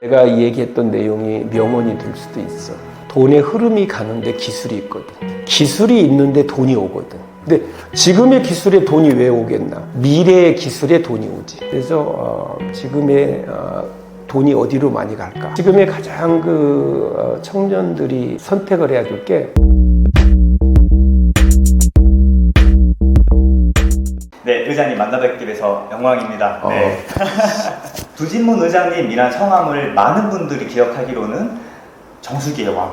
내가 얘기했던 내용이 명언이 될 수도 있어. 돈의 흐름이 가는데 기술이 있거든. 기술이 있는데 돈이 오거든. 근데 지금의 기술에 돈이 왜 오겠나? 미래의 기술에 돈이 오지. 그래서 어, 지금의 어, 돈이 어디로 많이 갈까? 지금의 가장 그 어, 청년들이 선택을 해야 될 게 네, 의장님 만나 뵙게 돼서 영광입니다. 어. 네. 두진문 의장님이란 성함을 많은 분들이 기억하기로는 정수기의 왕,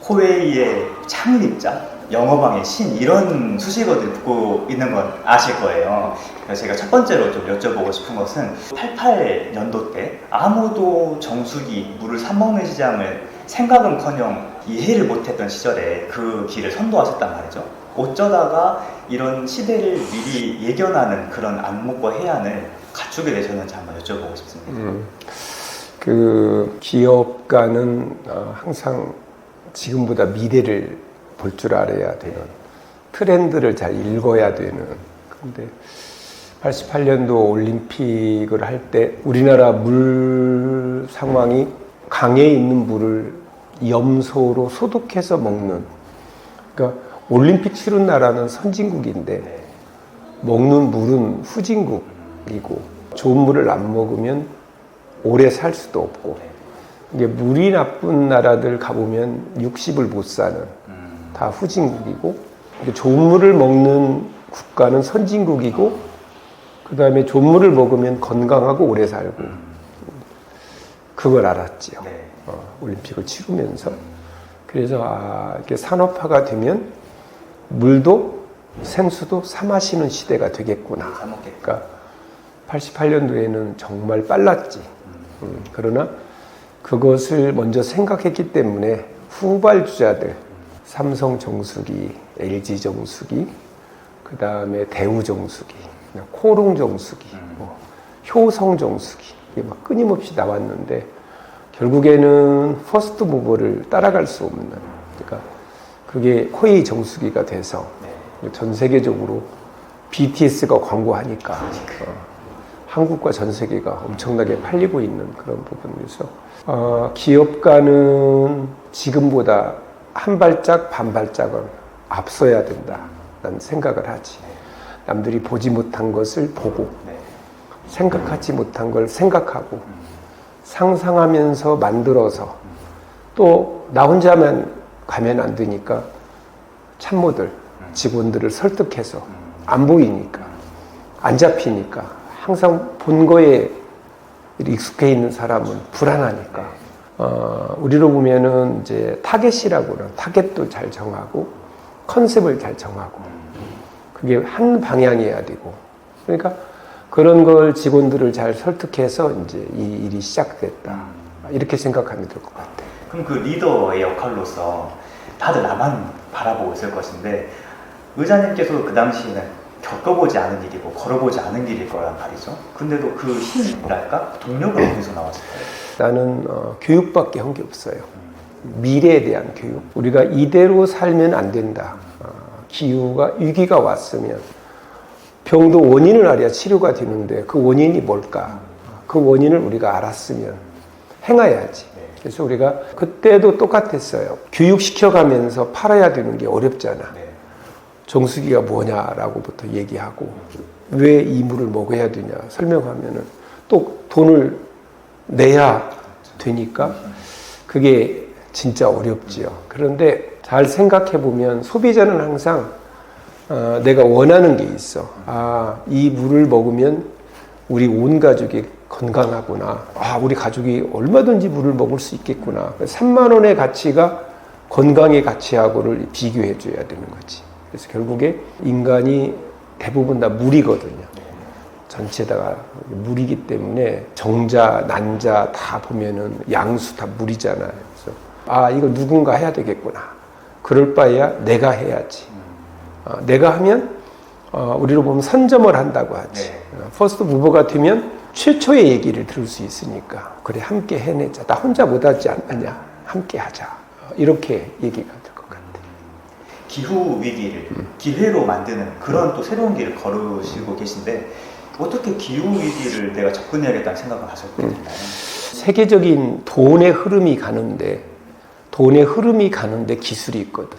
코웨이의 창립자, 영어방의 신 이런 수식어들 듣고 있는 건 아실 거예요. 그래서 제가 첫 번째로 좀 여쭤보고 싶은 것은 88년도 때 아무도 정수기, 물을 사 먹는 시장을 생각은커녕 이해를 못했던 시절에 그 길을 선도하셨단 말이죠. 어쩌다가 이런 시대를 미리 예견하는 그런 안목과 해안을 갖추게 되셨는지 한번 여쭤보고 싶습니다. 음, 그 기업가는 어, 항상 지금보다 미래를 볼 줄 알아야 되는 트렌드를 잘 읽어야 되는 근데 88년도 올림픽을 할 때 우리나라 물 상황이 강에 있는 물을 염소로 소독해서 먹는 그러니까 올림픽 치른 나라는 선진국인데 네. 먹는 물은 후진국 이고 좋은 물을 안 먹으면 오래 살 수도 없고 이게 물이 나쁜 나라들 가보면 60을 못 사는 음, 다 후진국이고 좋은 물을 먹는 국가는 선진국이고 그 다음에 좋은 물을 먹으면 건강하고 오래 살고 그걸 알았지요. 네. 어, 올림픽을 치르면서 그래서 아, 이렇게 산업화가 되면 물도 생수도 사 마시는 시대가 되겠구나. 그러니까 88년도에는 정말 빨랐지. 음, 그러나 그것을 먼저 생각했기 때문에 후발주자들 삼성 정수기, LG 정수기, 그 다음에 대우 정수기, 코롱 정수기, 뭐 효성 정수기 이게 막 끊임없이 나왔는데 결국에는 퍼스트 무버를 따라갈 수 없는 그러니까 그게 코웨이 정수기가 돼서 네. 전 세계적으로 BTS가 광고하니까 어, 한국과 전 세계가 엄청나게 팔리고 있는 그런 부분에서 어, 기업가는 지금보다 한 발짝 반 발짝은 앞서야 된다라는 생각을 하지. 남들이 보지 못한 것을 보고 네. 생각하지 못한 걸 생각하고 상상하면서 만들어서 또 나 혼자만 가면 안 되니까 참모들, 직원들을 설득해서 안 보이니까 안 잡히니까 항상 본 거에 익숙해 있는 사람은 불안하니까. 어, 우리로 보면은 이제 타겟이라고는 타겟도 잘 정하고 컨셉을 잘 정하고 그게 한 방향이어야 되고. 그러니까 그런 걸 직원들을 잘 설득해서 이제 이 일이 시작됐다. 이렇게 생각하면 될 것 같아요. 그럼 그 리더의 역할로서 다들 나만 바라보고 있을 것인데 의자님께서 그 당시에는 겪어보지 않은 일이고 걸어보지 않은 길일 거란 말이죠. 근데도 그 힘이랄까 동력은 어디서 나왔을까요? 나는 어, 교육밖에 한 게 없어요. 미래에 대한 교육. 우리가 이대로 살면 안 된다. 어, 기후가 위기가 왔으면 병도 원인을 알아야 치료가 되는데 그 원인이 뭘까? 그 원인을 우리가 알았으면 행해야지. 그래서 우리가 그때도 똑같았어요. 교육시켜가면서 팔아야 되는 게 어렵잖아. 네. 정수기가 뭐냐라고부터 얘기하고 왜 이 물을 먹어야 되냐 설명하면은 또 돈을 내야 되니까 그게 진짜 어렵지요. 그런데 잘 생각해 보면 소비자는 항상 어, 내가 원하는 게 있어. 아, 이 물을 먹으면 우리 온 가족이 건강하구나. 아, 우리 가족이 얼마든지 물을 먹을 수 있겠구나. 3만 원의 가치가 건강의 가치하고를 비교해 줘야 되는 거지. 그래서 결국에 인간이 대부분 다 물이거든요. 전체다가 물이기 때문에 정자, 난자 다 보면은 양수 다 물이잖아요. 그래서 아 이거 누군가 해야 되겠구나. 그럴 바에야 내가 해야지. 어, 내가 하면 어, 우리로 보면 선점을 한다고 하지. 네. 어, 퍼스트 무버가 되면 최초의 얘기를 들을 수 있으니까 그래 함께 해내자. 나 혼자 못하지 않느냐. 함께 하자. 어, 이렇게 얘기가. 기후 위기를 기회로 만드는 그런 또 새로운 길을 걸으시고 계신데 어떻게 기후 위기를 내가 접근해야겠다는 생각을 하셨거든요. 세계적인 돈의 흐름이 가는데 돈의 흐름이 가는데 기술이 있거든.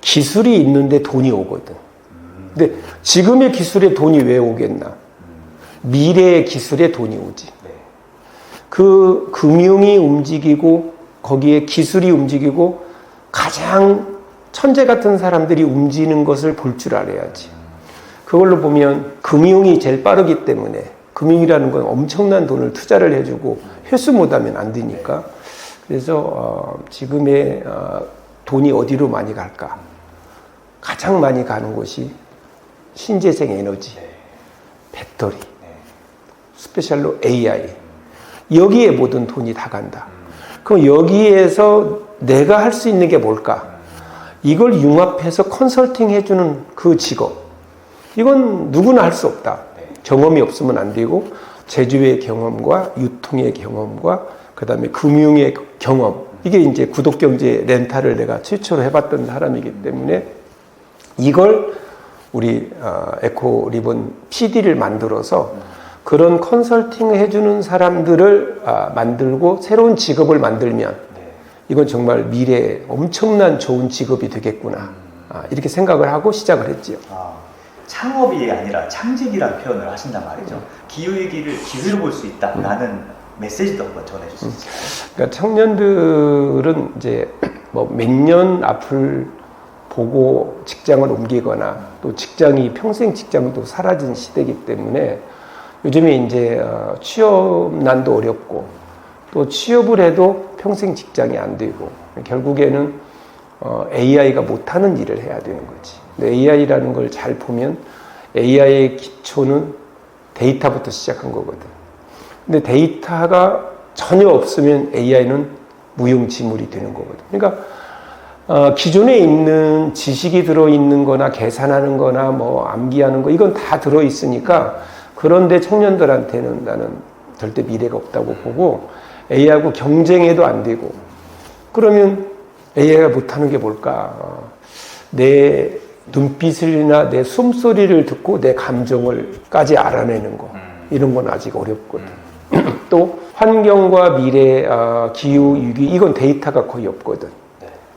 기술이 있는데 돈이 오거든. 근데 지금의 기술에 돈이 왜 오겠나? 미래의 기술에 돈이 오지. 네. 그 금융이 움직이고 거기에 기술이 움직이고 가장 천재 같은 사람들이 움직이는 것을 볼 줄 알아야지. 그걸로 보면 금융이 제일 빠르기 때문에 금융이라는 건 엄청난 돈을 투자를 해주고 회수 못하면 안 되니까 그래서 어, 지금의 어, 돈이 어디로 많이 갈까? 가장 많이 가는 곳이 신재생 에너지, 배터리, 스페셜로 AI 여기에 모든 돈이 다 간다. 그럼 여기에서 내가 할 수 있는 게 뭘까? 이걸 융합해서 컨설팅 해주는 그 직업. 이건 누구나 할 수 없다. 경험이 없으면 안 되고, 제조의 경험과 유통의 경험과 그 다음에 금융의 경험. 이게 이제 구독경제 렌탈을 내가 최초로 해봤던 사람이기 때문에 이걸 우리 어, 에코 리본 PD를 만들어서 그런 컨설팅을 해주는 사람들을 아, 만들고 새로운 직업을 만들면 이건 정말 미래에 엄청난 좋은 직업이 되겠구나 아, 이렇게 생각을 하고 시작을 했지요. 아, 창업이 아니라 창직이라는 표현을 하신단 말이죠. 기후위기를 기회로 볼 수 있다라는 메시지도 한번 전해줄 수 있을까요? 그러니까 청년들은 이제 뭐 몇 년 앞을 보고 직장을 옮기거나 또 직장이 평생 직장도 사라진 시대이기 때문에 요즘에 이제 어, 취업 난도 어렵고 또 취업을 해도 평생 직장이 안 되고 결국에는 어, AI가 못하는 일을 해야 되는 거지. 근데 AI라는 걸 잘 보면 AI의 기초는 데이터부터 시작한 거거든. 근데 데이터가 전혀 없으면 AI는 무용지물이 되는 거거든. 그러니까 어, 기존에 있는 지식이 들어있는 거나 계산하는 거나 뭐 암기하는 거 이건 다 들어있으니까 그런데 청년들한테는 나는 절대 미래가 없다고 보고 AI하고 경쟁해도 안 되고 그러면 AI가 못하는 게 뭘까? 어, 내 눈빛이나 내 숨소리를 듣고 내 감정을까지 알아내는 거 이런 건 아직 어렵거든. 또 환경과 미래, 어, 기후 위기 이건 데이터가 거의 없거든.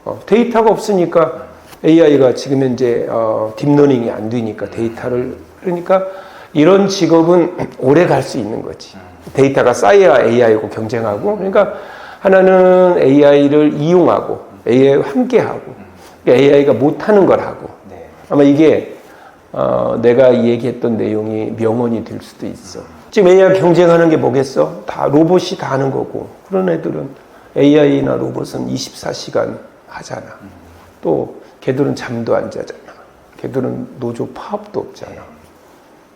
어, 데이터가 없으니까 AI가 지금 현재 어, 딥러닝이 안 되니까 데이터를 그러니까 이런 직업은 오래 갈 수 있는 거지. 데이터가 쌓여야 AI하고 경쟁하고 그러니까 하나는 AI를 이용하고 AI와 함께하고 AI가 못하는 걸 하고 네. 아마 이게 어, 내가 얘기했던 내용이 명언이 될 수도 있어. 지금 AI 경쟁하는 게 뭐겠어? 다 로봇이 다 하는 거고 그런 애들은 AI나 로봇은 24시간 하잖아. 또 걔들은 잠도 안 자잖아. 걔들은 노조 파업도 없잖아.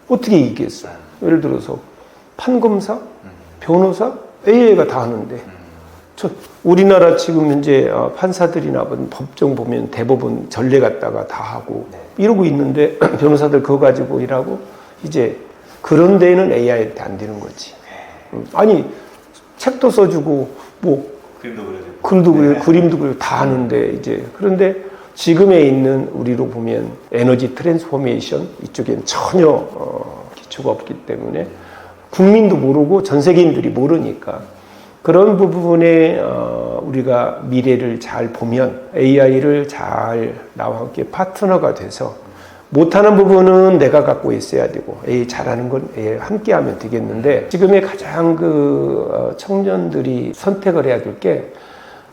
어떻게 이기겠어? 예를 들어서 판검사, 변호사, AI가 다 하는데 저 우리나라 지금 현재 어, 판사들이나 뭐 법정 보면 대법원 전례 갔다가 다 하고 이러고 있는데 변호사들 그거 가지고 일하고 이제 그런 데는 AI한테 안 되는 거지. 음, 아니 책도 써주고 뭐 그림도 그려주고. 글도 그래 그림도 그래 다 하는데 이제 그런데 지금에 있는 우리로 보면 에너지 트랜스포메이션 이쪽엔 전혀 어, 기초가 없기 때문에 국민도 모르고 전 세계인들이 모르니까 그런 부분에 어, 우리가 미래를 잘 보면 AI를 잘 나와 함께 파트너가 돼서 못하는 부분은 내가 갖고 있어야 되고 AI 잘하는 건 AI 함께 하면 되겠는데 지금의 가장 그 어, 청년들이 선택을 해야 될 게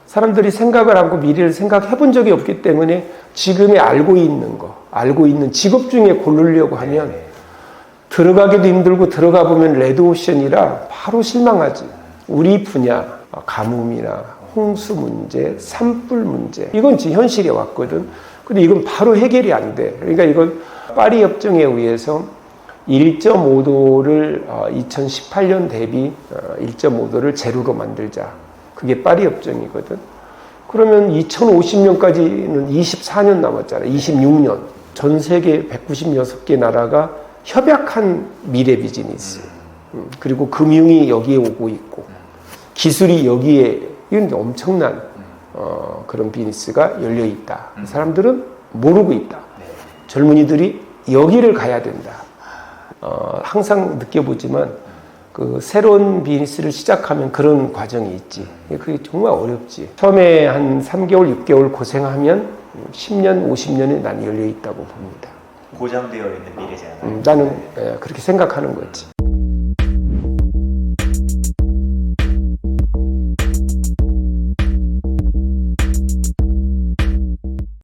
사람들이 생각을 하고 미래를 생각해 본 적이 없기 때문에 지금에 알고 있는 거, 알고 있는 직업 중에 고르려고 하면 들어가기도 힘들고 들어가 보면 레드오션이라 바로 실망하지. 우리 분야, 어, 가뭄이나 홍수 문제, 산불 문제, 이건 지금 현실에 왔거든. 근데 이건 바로 해결이 안 돼. 그러니까 이건 파리 협정에 의해서 1.5도를 2018년 대비 1.5도를 제로로 만들자. 그게 파리 협정이거든. 그러면 2050년까지는 24년 남았잖아. 26년. 전 세계 196개 나라가 협약한 미래 비즈니스 음. 음, 그리고 금융이 여기에 오고 있고 기술이 여기에 이런 엄청난 음. 어, 그런 비즈니스가 열려 있다. 사람들은 모르고 있다. 네. 젊은이들이 여기를 가야 된다. 아. 어, 항상 느껴보지만 그 새로운 비즈니스를 시작하면 그런 과정이 있지. 그게 정말 어렵지. 처음에 한 3개월, 6개월 고생하면 10년, 50년에 난 열려 있다고 봅니다. 고정되어 있는 미래잖아요. 음, 나는 네. 그렇게 생각하는 거지.